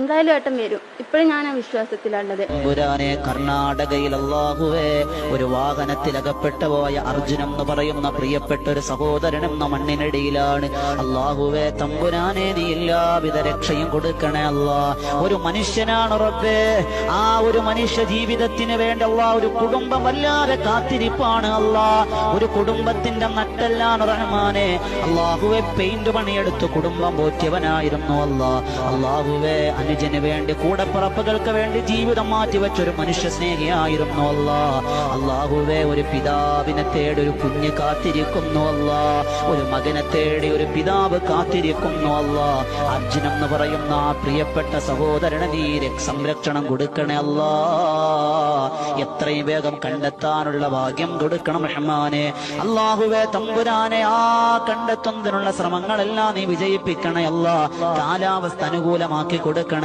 എന്തായാലും ഏട്ടൻ വരും. ഇപ്പോഴും ഞാൻ ആ വിശ്വാസത്തിലുള്ളത് തമ്പുരാനെ കർണാടകയിൽ അള്ളാഹുവേ ഒരു വാഹനത്തിൽ അകപ്പെട്ടു പോയ അർജുനം എന്ന് പറയുന്ന പ്രിയപ്പെട്ട ഒരു സഹോദരൻ എന്ന മണ്ണിനടിയിലാണ്. അള്ളാഹുവേ തമ്പുരാനെ നീ എല്ലാവിധ രക്ഷയും കൊടുക്കണേ അല്ലാ. ഒരു മനുഷ്യനാണ് റബ്ബേ. ആ ഒരു മനുഷ്യ ജീവിതത്തിന് വേണ്ടി അല്ലാ ഒരു കുടുംബം വല്ലാതെ കാത്തിരിപ്പാണ് അല്ലാ. ഒരു കുടുംബത്തിന്റെ നട്ടെല്ലാണ് റഹ്മാനെ. അള്ളാഹുവെ പെയിന്റ് പണിയെടുത്ത് കുടുംബം പോറ്റിയവനായിരുന്നു അല്ലാ. അള്ളാഹുവെ അനുജന് വേണ്ടി കൂടപ്പിറപ്പുകൾക്ക് വേണ്ടി ജീവിതം മാറ്റിവെച്ച ഒരു മനുഷ്യ സ്നേഹിയായിരുന്നു അല്ലാ അള്ളാഹുവെ ഒരു പിതാവിനെ തേടി ഒരു കുഞ്ഞ് കാത്തിരിക്കുന്നു അല്ലാ ഒരു മകനെ തേടി ഒരു പിതാവ് കാത്തിരിക്കുന്നു അല്ലാ അർജുനം എന്ന് പറയുന്ന ആ പ്രിയപ്പെട്ട സഹോദരന് നീ സംരക്ഷണം കൊടുക്കണേ അല്ലാ എത്രയും വേഗം കണ്ടെത്താനുള്ള ഭാഗ്യം കൊടുക്കണം റഹ്മാനെ. അള്ളാഹുവെ തമ്പുരാനെ ആ കണ്ടെത്തുന്നതിനുള്ള ശ്രമങ്ങളെല്ലാം നീ വിജയിപ്പിക്കണേ അല്ലാ കാലാവസ്ഥ അനുകൂലമാക്കി കൊടുക്കണേ